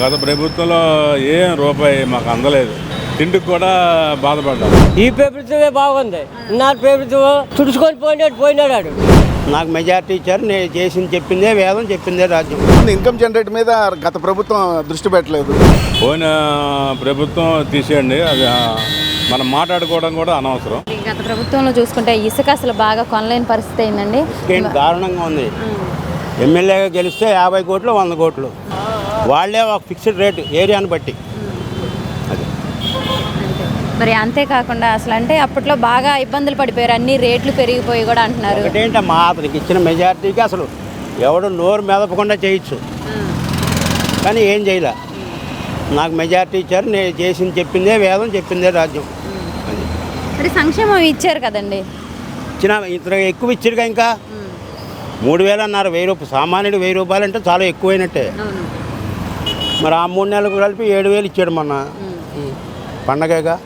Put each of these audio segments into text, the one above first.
గత ప్రభుత్వంలో ఏం రూపాయి మాకు అందలేదు. తిండికి కూడా బాధపడ్డాం. ఈ ప్రభుత్వమే బాగుంది. నా ప్రభుత్వం తుడుచుకొని పోయినాడు పోయినాడు. నాకు మెజార్టీ ఇచ్చారు నేను చేసింది చెప్పిందే వేదం చెప్పిందే రాజ్యం. ఇన్కమ్ జనరేట్ మీద గత ప్రభుత్వం దృష్టి పెట్టలేదు. పోయిన ప్రభుత్వం తీసేయండి అది మనం మాట్లాడుకోవడం కూడా అనవసరం. గత ప్రభుత్వంలో చూసుకుంటే ఇసుక అసలు బాగా కొనలేని పరిస్థితి అయిందండి. ఏంటి దారుణంగా ఉంది. ఎమ్మెల్యేగా గెలిస్తే యాభై కోట్లు వంద కోట్లు. వాళ్ళే ఒక ఫిక్స్డ్ రేటు ఏరియాని బట్టి. మరి అంతేకాకుండా అసలు అంటే అప్పట్లో బాగా ఇబ్బందులు పడిపోయారు. అన్ని రేట్లు పెరిగిపోయి కూడా అంటున్నారు. ఒకటేంటమ్మా అతనికి ఇచ్చిన మెజార్టీకి అసలు ఎవడు నోరు మెదపకుండా చేయొచ్చు. కానీ ఏం చేయలే. నాకు మెజార్టీ ఇచ్చారు నేను చేసింది చెప్పిందే వేదం చెప్పిందే రాజ్యం. మరి సంక్షేమం ఇచ్చారు కదండి. ఇచ్చిన ఇంత ఎక్కువ ఇచ్చారుగా ఇంకా? మూడు వేలు అన్నారు వెయ్యి రూపాయలు సామాన్యుడు వెయ్యి రూపాయలు అంటే చాలా ఎక్కువైనట్టే. మరి ఆ మూడు నెలలకు కలిపి ఏడు వేలు ఇచ్చాడు మొన్న. పండగగా.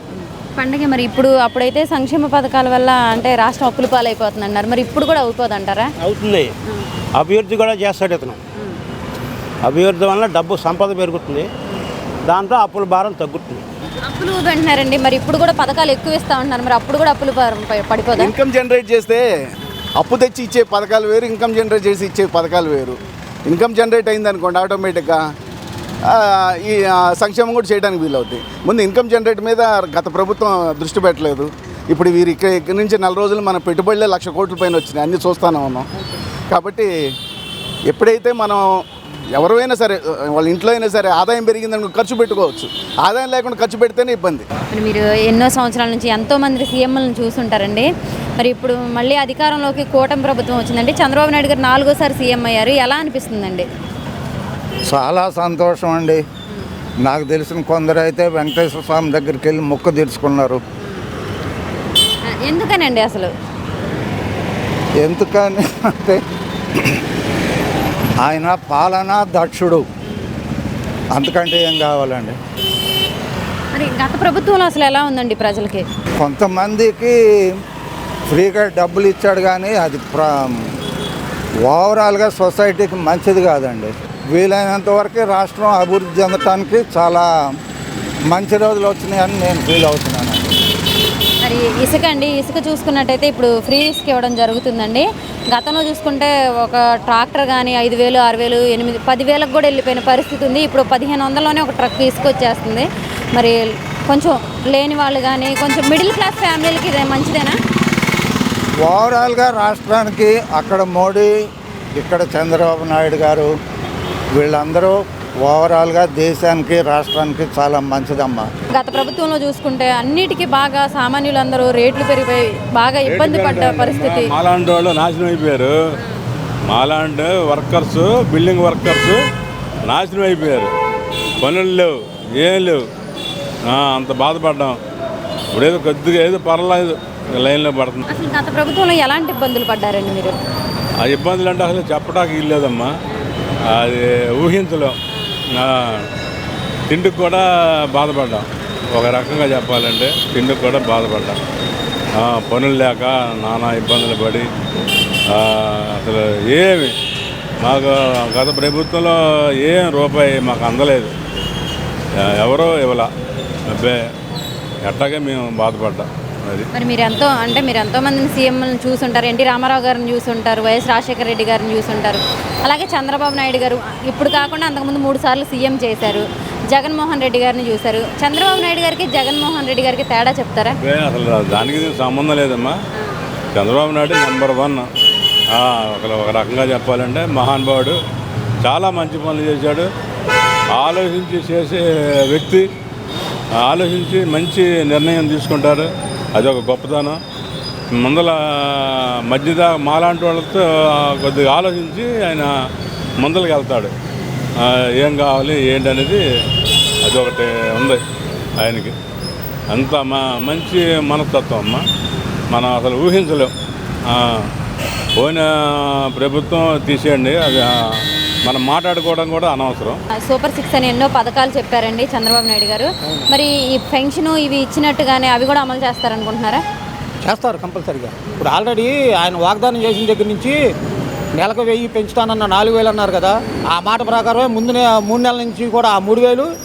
పండగ మరి ఇప్పుడు అప్పుడైతే సంక్షేమ పథకాల వల్ల అంటే రాష్ట్రం అప్పుల పాలైపోతుంది అన్నారు మరి ఇప్పుడు కూడా అవుతుందంటారా? అవుతుంది. అభివృద్ధి కూడా చేస్తాడు ఇతను. అభివృద్ధి వల్ల డబ్బు సంపద పెరుగుతుంది. దాంతో అప్పుల భారం తగ్గుతుంది. అప్పులు అంటున్నారండి. మరి ఇప్పుడు కూడా పథకాలు ఎక్కువ ఇస్తా ఉంటున్నారు. మరి అప్పుడు కూడా అప్పులు ప- ప- పడిపోదా? ఇన్కమ్ జనరేట్ చేస్తే అప్పు తెచ్చి ఇచ్చే పథకాలు వేరు ఇన్కమ్ జనరేట్ చేసి ఇచ్చే పథకాలు వేరు. ఇన్కమ్ జనరేట్ అయింది అనుకోండి ఆటోమేటిక్గా ఈ సంక్షేమం కూడా చేయడానికి వీలవుతుంది ముందు ఇన్కమ్ జనరేట్ మీద గత ప్రభుత్వం దృష్టి పెట్టలేదు. ఇప్పుడు వీరి ఇక్కడ ఇక్కడి నుంచి నెల రోజులు మన పెట్టుబడులే లక్ష కోట్ల పైన వచ్చినాయి. అన్నీ చూస్తూనే ఉన్నాం. కాబట్టి ఎప్పుడైతే మనం ఎవరైనా సరే వాళ్ళ ఇంట్లో అయినా సరే ఆదాయం పెరిగిందని ఖర్చు పెట్టుకోవచ్చు. ఆదాయం లేకుండా ఖర్చు పెడితేనే ఇబ్బంది. మీరు ఎన్నో సంవత్సరాల నుంచి ఎంతో మంది సీఎంలను చూసుంటారండి మరి ఇప్పుడు మళ్ళీ అధికారంలోకి కూటమి ప్రభుత్వం వచ్చిందండి. చంద్రబాబు నాయుడు గారు నాలుగోసారి సీఎం అయ్యారు. ఎలా అనిపిస్తుందండి? చాలా సంతోషం అండి. నాకు తెలిసిన కొందరు అయితే వెంకటేశ్వర స్వామి దగ్గరికి వెళ్ళి మొక్క తీర్చుకున్నారు. ఎందుకనండి అసలు? ఎందుకని అంటే ఆయన పాలన దక్షుడు. అంతకంటే ఏం కావాలండి? మరి గత ప్రభుత్వంలో అసలు ఎలా ఉందండి ప్రజలకి? కొంతమందికి ఫ్రీగా డబ్బులు ఇచ్చాడు కానీ అది ప్ర ఓవరాల్గా సొసైటీకి మంచిది కాదండి. వీలైనంత వరకు రాష్ట్రం అభివృద్ధి చెందటానికి చాలా మంచి రోజులు వచ్చినాయని నేను ఫీల్ అవుతున్నాను. మరి ఇసుక అండి ఇసుక చూసుకున్నట్టయితే ఇప్పుడు ఫ్రీ ఇసుక ఇవ్వడం జరుగుతుందండి. గతంలో చూసుకుంటే ఒక ట్రాక్టర్ కానీ ఐదు వేలు ఆరు వేలు ఎనిమిది పదివేలకు కూడా వెళ్ళిపోయిన పరిస్థితి ఉంది. ఇప్పుడు పదిహేను వందల్లోనే ఒక ట్రక్ ఇసుక వచ్చేస్తుంది మరి కొంచెం లేని వాళ్ళు కానీ కొంచెం మిడిల్ క్లాస్ ఫ్యామిలీలకి ఇది మంచిదేనా? ఓవరాల్గా రాష్ట్రానికి అక్కడ మోడీ ఇక్కడ చంద్రబాబు నాయుడు గారు వీళ్ళందరూ ఓవరాల్గా దేశానికి రాష్ట్రానికి చాలా మంచిదమ్మా. గత ప్రభుత్వంలో చూసుకుంటే అన్నిటికీ బాగా సామాన్యులందరూ రేట్లు పెరిగిపోయి బాగా ఇబ్బంది పడ్డ పరిస్థితి. మాలాంటి వాళ్ళు నాశనం అయిపోయారు. మాలాంటి వర్కర్స్ బిల్డింగ్ వర్కర్స్ నాశనం అయిపోయారు. పనులు లేవు ఏం లేవు. ఆ, అంత బాధపడ్డాం. ఇప్పుడు ఏదో కొద్దిగా ఏదో పర్లేదు లైన్లో పడుతుంది అసలు గత ప్రభుత్వంలో ఎలాంటి ఇబ్బందులు పడ్డారండి మీరు? ఆ ఇబ్బందులు అంటే అసలు చెప్పడానికి ఇల్లేదమ్మా అది ఊహించలేం. తిండికి కూడా బాధపడ్డాం. ఒక రకంగా చెప్పాలంటే తిండికి కూడా బాధపడ్డాం. పనులు లేక నానా ఇబ్బందులు పడి అసలు ఏమి మాకు గత ప్రభుత్వంలో ఏం రూపాయి మాకు అందలేదు. ఎవరో ఇవ్వాల. అబ్బే ఎట్టాగే మేము బాధపడ్డాం. మరి మీరు ఎంతో అంటే మీరు ఎంతో మందిని సీఎంలను చూసుంటారు. ఎన్టీ రామారావు గారిని చూసుంటారు. వైఎస్ రాజశేఖర రెడ్డి గారిని చూసుంటారు. అలాగే చంద్రబాబు నాయుడు గారు ఇప్పుడు కాకుండా అంతకుముందు మూడు సార్లు సీఎం చేశారు. జగన్మోహన్ రెడ్డి గారిని చూశారు. చంద్రబాబు నాయుడు గారికి జగన్మోహన్ రెడ్డి గారికి తేడా చెప్తారా? అసలు దానికి సంబంధం లేదమ్మా. Chandrababu Naidu number one. ఒక రకంగా చెప్పాలంటే మహానుభావుడు చాలా మంచి పనులు చేశాడు. ఆలోచించి చేసే వ్యక్తి ఆలోచించి మంచి నిర్ణయం తీసుకుంటారు. అదొక గొప్పతనం ముందల మధ్యదా మాలాంటి వాళ్ళతో కొద్దిగా ఆలోచించి ఆయన ముందలకి వెళ్తాడు. ఏం కావాలి ఏంటి అనేది అది ఒకటి ఉంది ఆయనకి. అంత మా మంచి మనస్తత్వం అమ్మ. మనం అసలు ఊహించలేం. పోయిన ప్రభుత్వం తీసేయండి అది మనం మాట్లాడుకోవడం కూడా అనవసరం. సూపర్ సిక్స్ అని ఎన్నో పథకాలు చెప్పారండి చంద్రబాబు నాయుడు గారు. మరి ఈ పెన్షన్ ఇవి ఇచ్చినట్టుగానే అవి కూడా అమలు చేస్తారనుకుంటున్నారా? చేస్తారు కంపల్సరీగా. ఇప్పుడు ఆల్రెడీ ఆయన వాగ్దానం చేసిన దగ్గర నుంచి నెలకు వెయ్యి పెంచుతానన్న నాలుగు వేలు అన్నారు కదా. ఆ మాట ప్రకారమే ముందు నె- మూడు నెలల నుంచి కూడా ఆ మూడు వేలు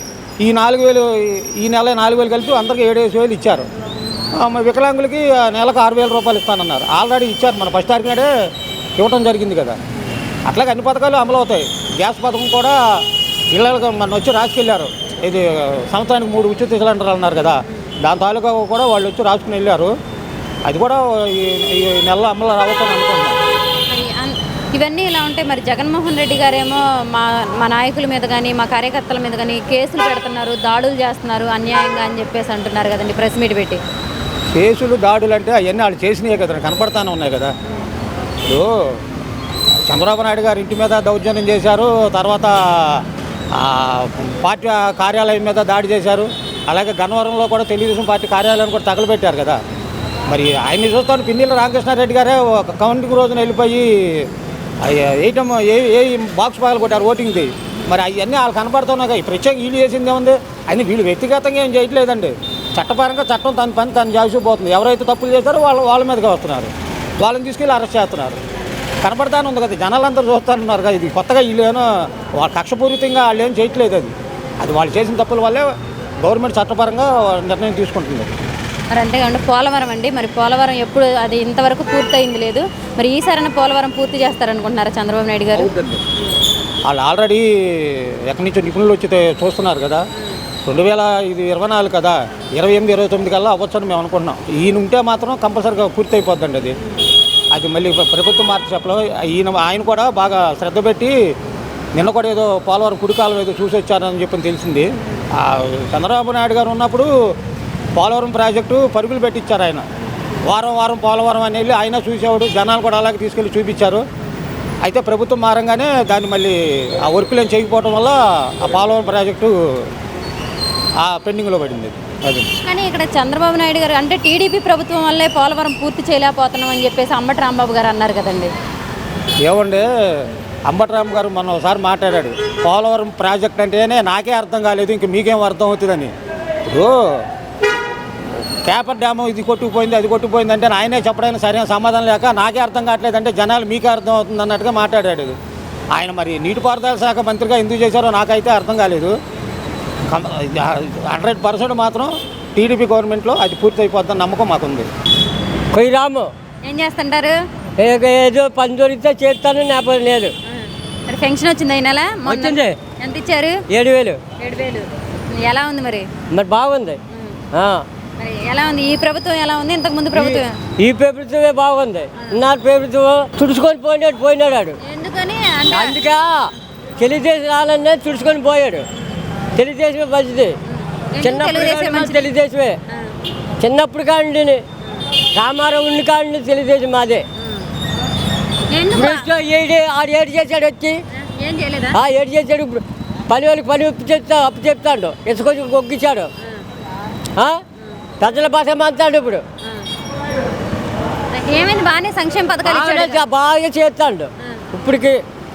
ఈ నాలుగు వేలు ఈ నెల నాలుగు వేలు కలిపి అందరికీ ఏడు వేలు ఇచ్చారు. వికలాంగులకి ఆ నెలకు ఆరు వేల రూపాయలు ఇస్తానన్నారు. ఆల్రెడీ ఇచ్చారు. మన ఫస్ట్ తారీఖు నాడే ఇవ్వటం జరిగింది కదా. అట్లాగే అన్ని పథకాలు అమలు అవుతాయి. గ్యాస్ పథకం కూడా ఇళ్ళకి మన వచ్చి రాసుకెళ్ళారు ఇది సంవత్సరానికి మూడు ఉచిత సిలిండర్లు అన్నారు కదా. దాని తాలూకా కూడా వాళ్ళు వచ్చి రాసుకుని వెళ్ళారు. అది కూడా ఈ నెలలో అమలు రావచ్చని అనుకుంటున్నాను ఇవన్నీ ఇలా ఉంటే మరి జగన్మోహన్ రెడ్డి గారేమో మా మా నాయకుల మీద కానీ మా కార్యకర్తల మీద కానీ కేసులు పెడుతున్నారు దాడులు చేస్తున్నారు అన్యాయంగా అని చెప్పేసి అంటున్నారు కదండి ప్రెస్ మీట్ పెట్టి. కేసులు దాడులు అంటే అవన్నీ వాళ్ళు చేసినాయే కదా. కనపడతానే ఉన్నాయి కదా. ఇప్పుడు చంద్రబాబు నాయుడు గారు ఇంటి మీద దౌర్జన్యం చేశారు తర్వాత పార్టీ కార్యాలయం మీద దాడి చేశారు. అలాగే గన్నవరంలో కూడా తెలుగుదేశం పార్టీ కార్యాలయాన్ని కూడా తగలబెట్టారు కదా. మరి ఆయన్ని చూస్తాను పిన్నెల రామకృష్ణారెడ్డి గారే ఒక కౌంటింగ్ రోజున వెళ్ళిపోయి వేయటం ఏ ఏ బాక్స్ పగలు కొట్టారు ఓటింగ్ది మరి అవన్నీ వాళ్ళు కనపడుతున్నాయి కదా. ఈ ప్రత్యేక వీళ్ళు చేసింది ఏముంది? అని వీళ్ళు వ్యక్తిగతంగా ఏం చేయట్లేదండి. చట్టపరంగా చట్టం తన పని తను చేసిపోతుంది ఎవరైతే తప్పులు చేశారో వాళ్ళు వాళ్ళ మీదకి వస్తున్నారు. వాళ్ళని తీసుకెళ్ళి అరెస్ట్ చేస్తున్నారు. కనపడతానే ఉంది కదా. జనాలందరూ చూస్తున్నారు కదా. ఇది కొత్తగా వీళ్ళు ఏమో వాళ్ళ కక్షపూరితంగా వాళ్ళు ఏం చేయట్లేదు అది. అది వాళ్ళు చేసిన తప్పుల వల్లే గవర్నమెంట్ చట్టపరంగా నిర్ణయం తీసుకుంటుంది. మరి అంటే అంటే పోలవరం అండి. మరి పోలవరం ఎప్పుడు అది ఇంతవరకు పూర్తయింది లేదు. మరి ఈసారైనా పోలవరం పూర్తి చేస్తారనుకుంటున్నారా చంద్రబాబు నాయుడు గారు? వాళ్ళు ఆల్రెడీ ఎక్కడి నుంచో నిపుణులు వచ్చి చూస్తున్నారు కదా. రెండు వేల ఇది ఇరవై నాలుగు కదా. ఇరవై ఎనిమిది ఇరవై తొమ్మిది కల్లా అవ్వచ్చని మేము అనుకుంటున్నాం. ఈయన ఉంటే మాత్రం కంపల్సరీగా పూర్తి అయిపోద్దండి అది. అది మళ్ళీ ప్రభుత్వం మార్చి చెప్పలో ఈయన ఆయన కూడా బాగా శ్రద్ధ పెట్టి నిన్న కూడా ఏదో పోలవరం కుడికాలం ఏదో చూసి వచ్చారని చెప్పి తెలిసింది. చంద్రబాబు నాయుడు గారు ఉన్నప్పుడు పోలవరం ప్రాజెక్టు పరుగులు పెట్టించారు ఆయన. వారం వారం పోలవరం అని వెళ్ళి ఆయన చూసేవాడు జనాలు కూడా అలాగే తీసుకెళ్ళి చూపించారు. అయితే ప్రభుత్వం మారంగానే దాన్ని మళ్ళీ ఆ వర్కులు ఏం చేయకపోవడం వల్ల ఆ పోలవరం ప్రాజెక్టు ఆ పెండింగ్లో పడింది అది. కానీ ఇక్కడ చంద్రబాబు నాయుడు గారు అంటే టీడీపీ ప్రభుత్వం వల్లే పోలవరం పూర్తి చేయలేకపోతున్నాం అని చెప్పేసి అంబటి రాంబాబు గారు అన్నారు కదండి. ఏమండి అంబటరామ్ గారు మొన్న ఒకసారి మాట్లాడాడు పోలవరం ప్రాజెక్ట్ అంటేనే నాకే అర్థం కాలేదు ఇంక మీకేం అర్థం అవుతుందని. ఇప్పుడు పేపర్ డ్యాము ఇది కొట్టుకుపోయింది అది కొట్టుకుపోయింది అంటే ఆయనే చెప్పడానికి సరైన సమాధానం లేక నాకే అర్థం కావట్లేదు అంటే జనాలు మీకే అర్థం అవుతుంది అన్నట్టుగా మాట్లాడాడు. ఆయన మరి నీటిపారుదల శాఖ మంత్రిగా ఎందుకు చేశారో నాకైతే అర్థం కాలేదు. హండ్రెడ్ పర్సెంట్ మాత్రం టీడీపీ గవర్నమెంట్లో అది పూర్తి అయిపోద్దని నమ్మకం మాకుంది. కొయ్యి రాము. ఏం చేస్తుంటారు? ఏ- ఏదో పని దొరికితే చేస్తాను లేకపోతే లేదు. మరి పెన్షన్ వచ్చింది ఈ నెల? వచ్చింది. ఎంత ఇచ్చారు? ఏడు వేలు. ఏడు వేలు. ఎలా ఉంది మరి? మరి బాగుంది. మరి ఎలా ఉంది? ఈ ప్రభుత్వం ఎలా ఉంది? ఇంతకు ముందు ప్రభుత్వం? ఈ ప్రభుత్వమే బాగుంది. నా ప్రభుత్వం తుడుచుకొని పోయినాడు పోయినాడు అందుకే తెలుగుదేశం రావాలనే తుడుచుకొని పోయాడు. తెలుగుదేశమే మంచిది. చిన్నప్పుడు కాడి? తెలుగుదేశమే. చిన్నప్పుడు కాండి రామారావు ఉండి కాండి తెలుగుదేశం మాదే. ఏడు ఆడు ఏడు చేశాడు వచ్చి. ఆ ఏడు చేశాడు ఇప్పుడు. పని వాళ్ళకి పని చెప్తా అప్పు చెప్తాడు. ఎసుకొచ్చి గొగ్గిచ్చాడు? ప్రజల భాష మాట్లాడు ఇప్పుడు. ఏమైంది? బాగానే సంక్షేమ పథకాలు బాగా చేస్తాడు. ఇప్పటికి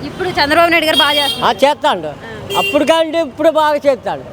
ఇప్పుడు చంద్రబాబు నాయుడు గారు బాగా చేస్తాడు. అప్పుడు కానీ ఇప్పుడు బాగా చేస్తాడు.